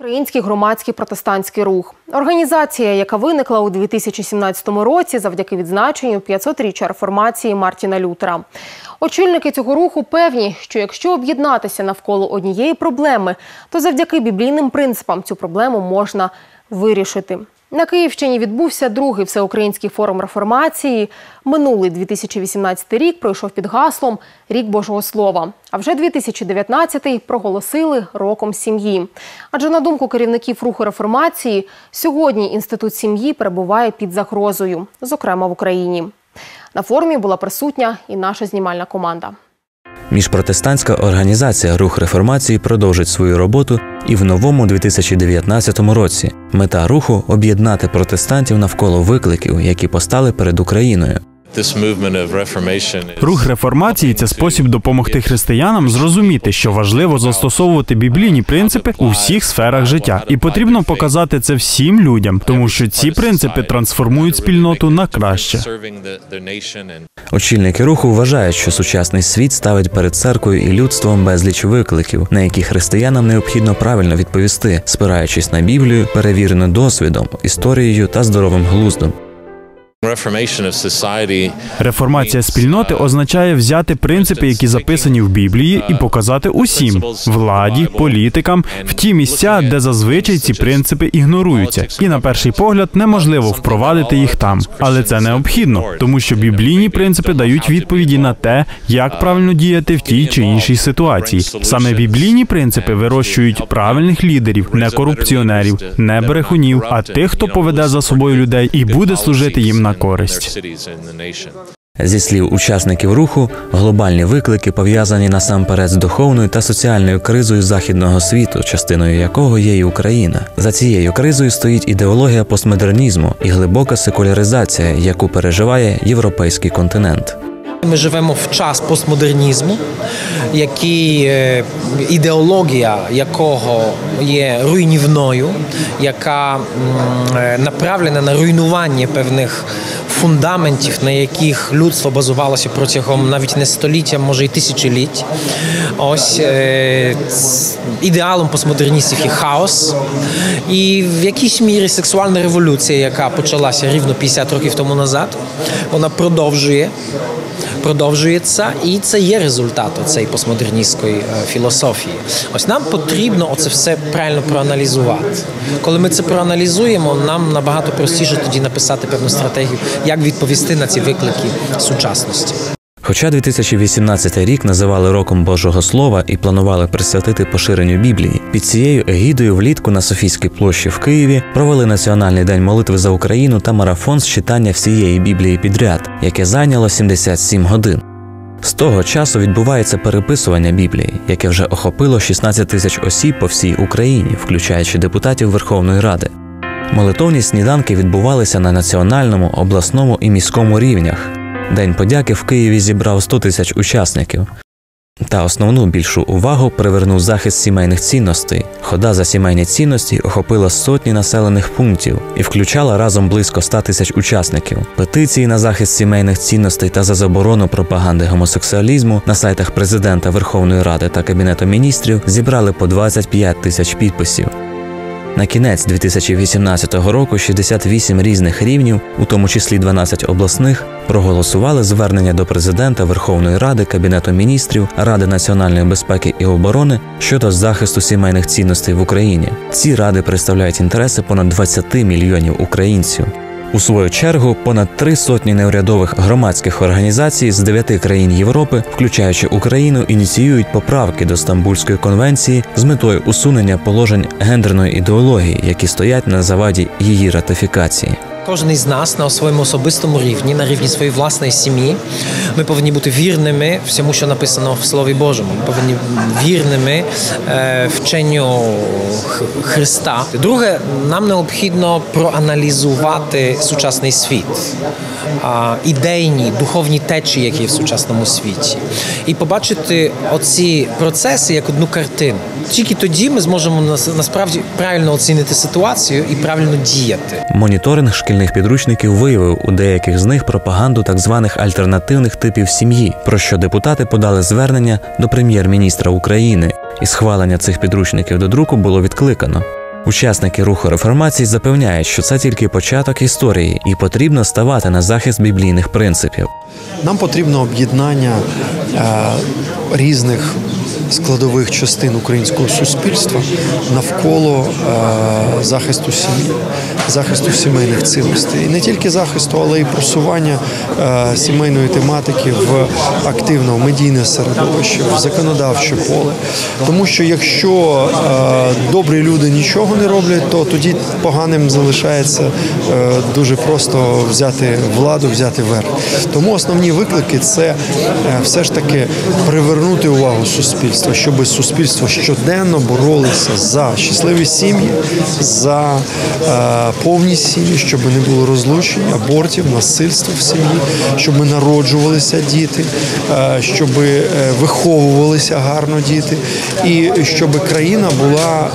Український громадський протестантський рух організація, яка виникла у 2017 році завдяки відзначенню 500-річчя реформації Мартіна Лютера. Очільники цього руху певні, що якщо об'єднатися навколо однієї проблеми, то завдяки біблійним принципам цю проблему можна вирішити. На Київщині відбувся другий всеукраїнський форум реформації. Минулий 2018 рік пройшов під гаслом Рік Божого Слова. А вже 2019-й проголосили роком сім'ї. Адже на думку керівників руху реформації, сьогодні інститут сім'ї перебуває під загрозою, зокрема в Україні. На форумі була присутня і наша знімальна команда. Міжпротестантська організація Рух реформації продовжить свою роботу і в новому 2019 році. Мета руху об'єднати протестантів навколо викликів, які постали перед Україною. Рух реформації це спосіб допомогти християнам зрозуміти, що важливо застосовувати біблійні принципи у всіх сферах життя, і потрібно показати це всім людям, тому що ці принципи трансформують спільноту на краще. Очільники руху вважають, що сучасний світ ставить перед церквою і людством безліч викликів, на які християнам необхідно правильно відповісти, спираючись на Біблію, перевірену досвідом, історією та здоровим глуздом. Реформація спільноти означає взяти принципи, які записані в Біблії, і показати усім владі, політикам в ті місця, де зазвичай ці принципи ігноруються, і на перший погляд неможливо впровадити їх там, але це необхідно, тому що біблійні принципи дають відповіді на те, як правильно діяти в тій чи іншій ситуації. Саме біблійні принципи вирощують правильних лідерів, не корупціонерів, не брехунів, а тих, хто поведе за собою людей і буде служити їм на користь. Зі слів учасників руху, глобальні виклики пов'язані насамперед з духовною та соціальною кризою західного світу, частиною якого є і Україна. За цією кризою стоїть ідеологія постмодернізму і глибока секуляризація, яку переживає європейський континент. Ми живемо в час постмодернізму, який е, ідеологія якого є руйнівною, яка е, направлена на руйнування певних фундаментів, на яких людство базувалося протягом навіть не століття, може й тисячоліть. Ось е, ідеалом постмодерністів є хаос, і в якійсь мірі сексуальна революція, яка почалася рівно 50 років тому назад, вона продовжує продовжується, і це є результат цієї постмодерністської е, філософії. Ось нам потрібно оце все правильно проаналізувати. Коли ми це проаналізуємо, нам набагато простіше тоді написати певну стратегію, як відповісти на ці виклики сучасності. Хоча 2018 рік називали роком Божого Слова і планували присвятити поширенню Біблії, під цією егідою влітку на Софійській площі в Києві провели Національний день молитви за Україну та марафон з читання всієї Біблії підряд, яке зайняло 77 годин. З того часу відбувається переписування Біблії, яке вже охопило 16 тисяч осіб по всій Україні, включаючи депутатів Верховної Ради. Молитовні сніданки відбувалися на національному, обласному і міському рівнях. День подяки в Києві зібрав 100 тисяч учасників. Та основну більшу увагу привернув захист сімейних цінностей. Хода за сімейні цінності охопила сотні населених пунктів і включала разом близько 100 тисяч учасників. Петиції на захист сімейних цінностей та за заборону пропаганди гомосексуалізму на сайтах президента Верховної Ради та Кабінету міністрів зібрали по 25 тисяч підписів. На кінець 2018 року 68 різних рівнів, у тому числі 12 обласних, проголосували звернення до президента Верховної Ради, Кабінету міністрів, Ради національної безпеки і оборони щодо захисту сімейних цінностей в Україні. Ці ради представляють інтереси понад 20 мільйонів українців. У свою чергу понад три сотні неурядових громадських організацій з дев'яти країн Європи, включаючи Україну, ініціюють поправки до Стамбульської конвенції з метою усунення положень гендерної ідеології, які стоять на заваді її ратифікації. Кожен із нас на своєму особистому рівні, на рівні своєї власної сім'ї, ми повинні бути вірними всьому, що написано в Слові Божому. Ми повинні вірними е, вченню Христа. Друге, нам необхідно проаналізувати сучасний світ, ідейні, духовні течії, які є в сучасному світі, і побачити оці процеси як одну картину. Тільки тоді ми зможемо насправді правильно оцінити ситуацію і правильно діяти. Моніторинг шкільних підручників виявив у деяких з них пропаганду так званих альтернативних типів сім'ї, про що депутати подали звернення до прем'єр-міністра України, і схвалення цих підручників до друку було відкликано. Учасники руху реформації запевняють, що це тільки початок історії, і потрібно ставати на захист біблійних принципів. Нам потрібно об'єднання е, різних складових частин українського суспільства навколо е, захисту сім'ї, захисту сімейних цінностей. І не тільки захисту, але й просування е, сімейної тематики в активне медійне середовище, в законодавче поле. Тому що якщо е, добрі люди нічого не роблять, то тоді поганим залишається е, дуже просто взяти владу, взяти верх. Тому основні виклики це е, все ж таки привернути увагу суспільства, щоб суспільство щоденно боролося за щасливі сім'ї, за е, повні сім'ї, щоб не було розлучень, абортів, насильства в сім'ї, щоб народжувалися діти, е, щоб е, виховувалися гарно діти, і щоб країна була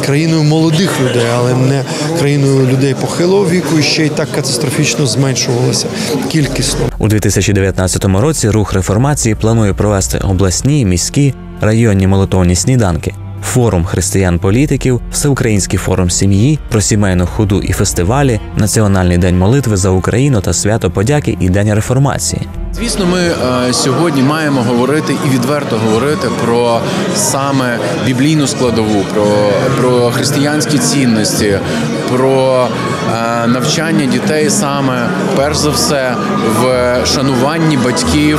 е, країною молодих людей, але не країною людей похилого віку, і ще й так катастрофічно зменшувалася кількісно. У 2019 році рух реформації планує провести обласні, міські, районні молитовні сніданки, форум християн-політиків, всеукраїнський форум сім'ї, про сімейну худу і фестивалі, Національний день молитви за Україну та свято подяки і День реформації. Звісно, ми е, сьогодні маємо говорити і відверто говорити про саме біблійну складову, про, про християнські цінності, про е, навчання дітей саме перш за все в шануванні батьків,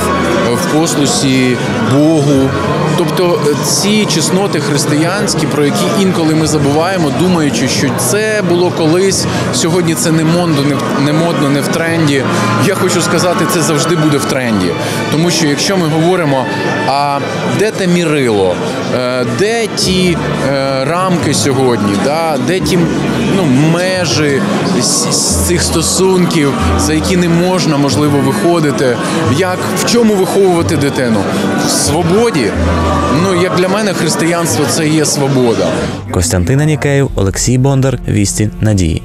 в послусі Богу. Тобто е, ці чесноти християнські, про які інколи ми забуваємо, думаючи, що це було колись, сьогодні це не модно, не, модно, не в тренді. Я хочу сказати, це завжди буде в тренді. Тому що якщо ми говоримо, а де те мірило, Е, де ті е, рамки сьогодні, де ті ну, межі цих стосунків, за які не можна можливо виходити, як в чому виховувати дитину? В свободі. Ну як для мене, християнство це є свобода. Костянтин Анікеєв, Олексій Бондар, Вісті Надії.